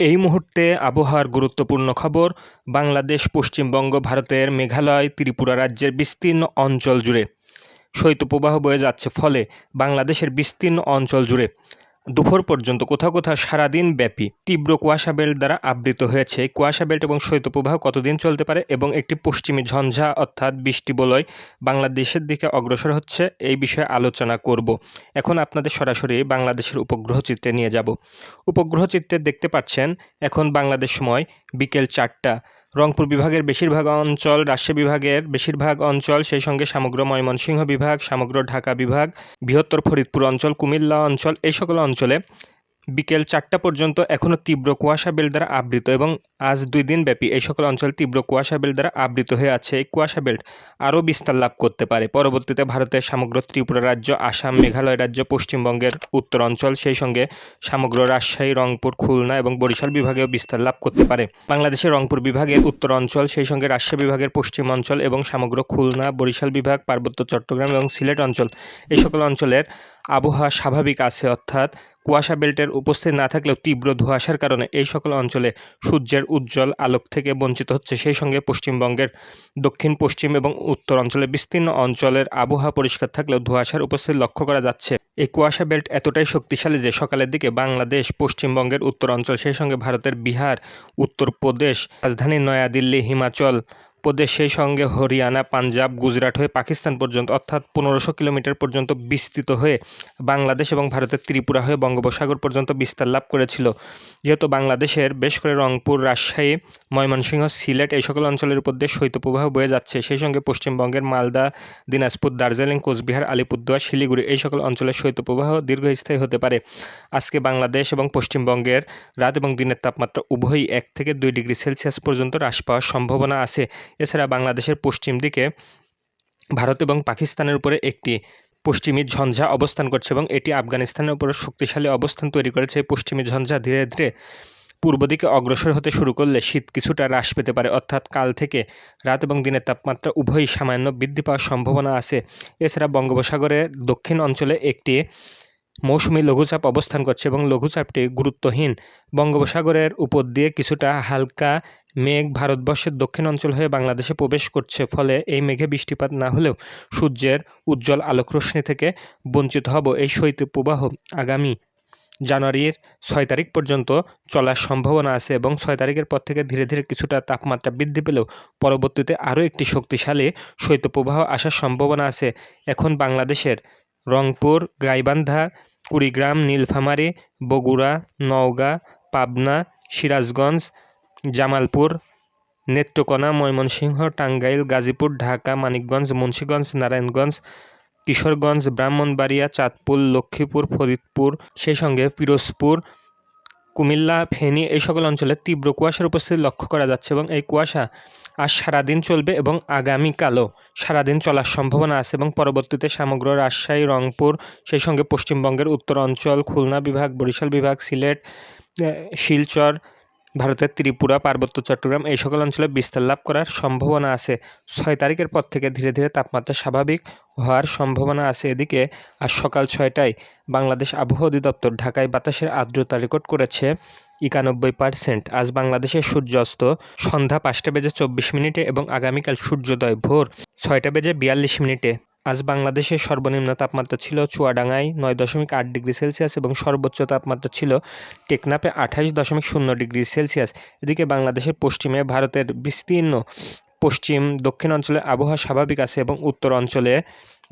এই মুহূর্তে আবহাওয়ার গুরুত্বপূর্ণ খবর, বাংলাদেশ পশ্চিমবঙ্গ ভারতের মেঘালয়, ত্রিপুরা রাজ্যের বিস্তীর্ণ অঞ্চল জুড়ে। শৈত্যপ্রবাহ বয়ে যাচ্ছে ফলে বাংলাদেশের বিস্তীর্ণ অঞ্চল জুড়ে। দুপুর পর্যন্ত কোথাও কোথাও সারাদিন ব্যাপী তীব্র কুয়াশা বেল্ট দ্বারা আবৃত হয়েছে। কুয়াশা বেল্ট এবং শৈত্যপ্রবাহ কতদিন চলতে পারে এবং একটি পশ্চিমী ঝঞ্ঝা অর্থাৎ বৃষ্টি বলয় বাংলাদেশের দিকে অগ্রসর হচ্ছে, এই বিষয়ে আলোচনা করব। এখন আপনাদের সরাসরি বাংলাদেশের উপগ্রহ চিত্রে নিয়ে যাব। উপগ্রহ চিত্রে দেখতে পাচ্ছেন, এখন বাংলাদেশ সময় বিকেল চারটা। রংপুর বিভাগের বেশিরভাগ অঞ্চল, রাজশাহী বিভাগের বেশিরভাগ অঞ্চল, সেই সঙ্গে সমগ্র ময়মনসিংহ বিভাগ, সমগ্র ঢাকা বিভাগ, বৃহত্তর ফরিদপুর অঞ্চল, কুমিল্লা অঞ্চল, এই সকল অঞ্চলে বিকেল চারটা পর্যন্ত এখনও তীব্র কুয়াশা বেল দ্বারা আবৃত এবং আজ দুই দিন ব্যাপী এই সকল অঞ্চল তীব্র কুয়াশা বেল্ট দ্বারা আবৃত হয়ে আছে। এই কুয়াশা বেল্ট আরও বিস্তার লাভ করতে পারে। পরবর্তীতে ভারতের সমগ্র ত্রিপুরা রাজ্য, আসাম, মেঘালয় রাজ্য, পশ্চিমবঙ্গের উত্তর অঞ্চল সেই সঙ্গে সমগ্র রাজশাহী, রংপুর, খুলনা এবং বরিশাল বিভাগেও বিস্তার লাভ করতে পারে। বাংলাদেশের রংপুর বিভাগের উত্তর অঞ্চল সেই সঙ্গে রাজশাহী বিভাগের পশ্চিম অঞ্চল এবং সমগ্র খুলনা, বরিশাল বিভাগ, পার্বত্য চট্টগ্রাম এবং সিলেট অঞ্চল। এই সকল অঞ্চলের আবহাওয়া স্বাভাবিক আছে, অর্থাৎ কুয়াশা বেল্টের উপস্থিত না থাকলেও তীব্র ধোঁয়াশার কারণে এই সকল অঞ্চলে সূর্যের উজ্জ্বল আলোক থেকে বঞ্চিত হচ্ছে। সেই সঙ্গে পশ্চিমবঙ্গের দক্ষিণ, পশ্চিম এবং উত্তর অঞ্চলে বিস্তীর্ণ অঞ্চলের আবহাওয়া পরিষ্কার থাকলেও ধোঁয়াশার উপস্থিতি লক্ষ্য করা যাচ্ছে। এই কুয়াশা বেল্ট এতটাই শক্তিশালী যে সকালের দিকে বাংলাদেশ, পশ্চিমবঙ্গের উত্তর অঞ্চল, সেই সঙ্গে ভারতের বিহার, উত্তরপ্রদেশ, রাজধানী নয়াদিল্লি, হিমাচল প্রদেশ সেই সঙ্গে হরিয়ানা, পাঞ্জাব, গুজরাট হয়ে পাকিস্তান পর্যন্ত, অর্থাৎ পনেরোশো কিলোমিটার পর্যন্ত বিস্তৃত হয়ে বাংলাদেশ এবং ভারতের ত্রিপুরা হয়ে বঙ্গোপসাগর পর্যন্ত বিস্তার লাভ করেছিল। যেহেতু বাংলাদেশের বেশ করে রংপুর, রাজশাহী, ময়মনসিংহ, সিলেট এই সকল অঞ্চলের উপর দিয়ে শৈত্যপ্রবাহ বয়ে যাচ্ছে, সেই সঙ্গে পশ্চিমবঙ্গের মালদা, দিনাজপুর, দার্জিলিং, কোচবিহার, আলিপুরদুয়ার, শিলিগুড়ি এই সকল অঞ্চলের শৈত্যপ্রবাহ দীর্ঘস্থায়ী হতে পারে। আজকে বাংলাদেশ এবং পশ্চিমবঙ্গের রাত এবং দিনের তাপমাত্রা উভয়ই এক থেকে দুই ডিগ্রি সেলসিয়াস পর্যন্ত হ্রাস পাওয়ার সম্ভাবনা আছে। এছাড়া বাংলাদেশের পশ্চিম দিকে ভারত এবং পাকিস্তানের উপরে একটি পশ্চিমী ঝঞ্ঝা অবস্থান করছে এবং এটি আফগানিস্তানের উপরে শক্তিশালী অবস্থান তৈরি করেছে। পশ্চিমী ঝঞ্ঝা ধীরে ধীরে পূর্ব দিকে অগ্রসর হতে শুরু করলে শীত কিছুটা হ্রাস পেতে পারে। অর্থাৎ কাল থেকে রাত এবং দিনের তাপমাত্রা উভয়ই সামান্য বৃদ্ধি পাওয়ার সম্ভাবনা আছে। এছাড়া বঙ্গোপসাগরের দক্ষিণ অঞ্চলে একটি মৌসুমি লঘুচাপ অবস্থান করছে এবং লঘুচাপটি গুরুত্বহীন। বঙ্গোপসাগরের উপর দিয়ে কিছুটা হালকা মেঘ ভারতবর্ষের দক্ষিণ অঞ্চল হয়ে বাংলাদেশে প্রবেশ করছে, ফলে এই মেঘে বৃষ্টিপাত না হলেও সূর্যের উজ্জ্বল আলোকরশ্মি থেকে বঞ্চিত হব এই শৈত্যপ্রবাহ আগামী জানুয়ারির ছয় তারিখ পর্যন্ত চলার সম্ভাবনা আছে এবং ছয় তারিখের পর থেকে ধীরে ধীরে কিছুটা তাপমাত্রা বৃদ্ধি পেলেও পরবর্তীতে আরও একটি শক্তিশালী শৈত্যপ্রবাহ আসার সম্ভাবনা আছে। এখন বাংলাদেশের রংপুর, গাইবান্ধা কুড়িগ্রাম, নীলফামারী, বগুড়া, নওগাঁ, পাবনা, সিরাজগঞ্জ, জামালপুর, নেত্রকোনা, ময়মনসিংহ, টাঙ্গাইল, গাজীপুর, ঢাকা, মানিকগঞ্জ, মুন্সীগঞ্জ, নারায়ণগঞ্জ, কিশোরগঞ্জ, ব্রাহ্মণবাড়িয়া, চাঁদপুর, লক্ষ্মীপুর, ফরিদপুর, সেই সঙ্গে পিরোজপুর কুমিল্লা, ফেনী এই সকল অঞ্চলে তীব্র কুয়াশার উপস্থিতি লক্ষ্য করা যাচ্ছে এবং এই কুয়াশা আজ সারাদিন চলবে এবং আগামীকালও সারাদিন চলার সম্ভাবনা আছে এবং পরবর্তীতে সমগ্র রাজশাহী, রংপুর, সেই সঙ্গে পশ্চিমবঙ্গের উত্তর অঞ্চল খুলনা বিভাগ, বরিশাল বিভাগ, সিলেট শিলচর ভারতের ত্রিপুরা, পার্বত্য চট্টগ্রাম এই সকল অঞ্চলে বিস্তার লাভ করার সম্ভাবনা আছে। ছয় তারিখের পর থেকে ধীরে ধীরে তাপমাত্রা স্বাভাবিক হওয়ার সম্ভাবনা আছে এদিকে। আজ সকাল ছয়টায় বাংলাদেশ আবহাওয়া অধিদপ্তর ঢাকায় বাতাসের আর্দ্রতা রেকর্ড করেছে একানব্বই পার্সেন্ট। আজ বাংলাদেশের সূর্যাস্ত সন্ধ্যা পাঁচটা বেজে চব্বিশ মিনিটে এবং আগামীকাল সূর্যোদয় ভোর ছয়টা বেজে বিয়াল্লিশ মিনিটে। আজ বাংলাদেশের সর্বনিম্ন তাপমাত্রা ছিল চুয়াডাঙ্গায় নয় দশমিক আট ডিগ্রি সেলসিয়াস এবং সর্বোচ্চ তাপমাত্রা ছিল টেকনাপে আঠাশ দশমিক শূন্য ডিগ্রি সেলসিয়াস। এদিকে বাংলাদেশের পশ্চিমে ভারতের বিস্তীর্ণ পশ্চিম, দক্ষিণ অঞ্চলে আবহাওয়া স্বাভাবিক আছে এবং উত্তর অঞ্চলে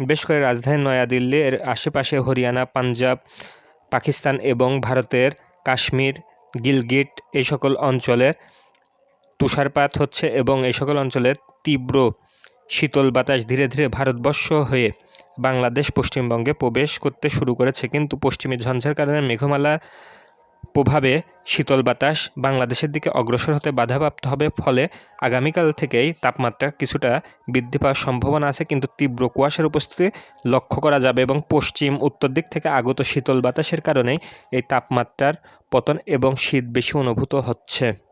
বেশ করে রাজধানী নয়াদিল্লি, এর আশেপাশে হরিয়ানা, পাঞ্জাব, পাকিস্তান এবং ভারতের কাশ্মীর, গিলগিট এই সকল অঞ্চলে তুষারপাত হচ্ছে এবং এই সকল অঞ্চলে তীব্র শীতল বাতাস ধীরে ধীরে ভারতবর্ষ হয়ে বাংলাদেশ পশ্চিমবঙ্গে প্রবেশ করতে শুরু করেছে। কিন্তু পশ্চিমী ঝঞ্ঝার কারণে মেঘমালার প্রভাবে শীতল বাতাস বাংলাদেশের দিকে অগ্রসর হতে বাধাপ্রাপ্ত হবে। ফলে আগামীকাল থেকেই তাপমাত্রা কিছুটা বৃদ্ধি পাওয়ার সম্ভাবনা আছে। কিন্তু তীব্র কুয়াশার উপস্থিতি লক্ষ্য করা যাবে এবং পশ্চিম উত্তর দিক থেকে আগত শীতল বাতাসের কারণেই এই তাপমাত্রার পতন এবং শীত বেশি অনুভূত হচ্ছে।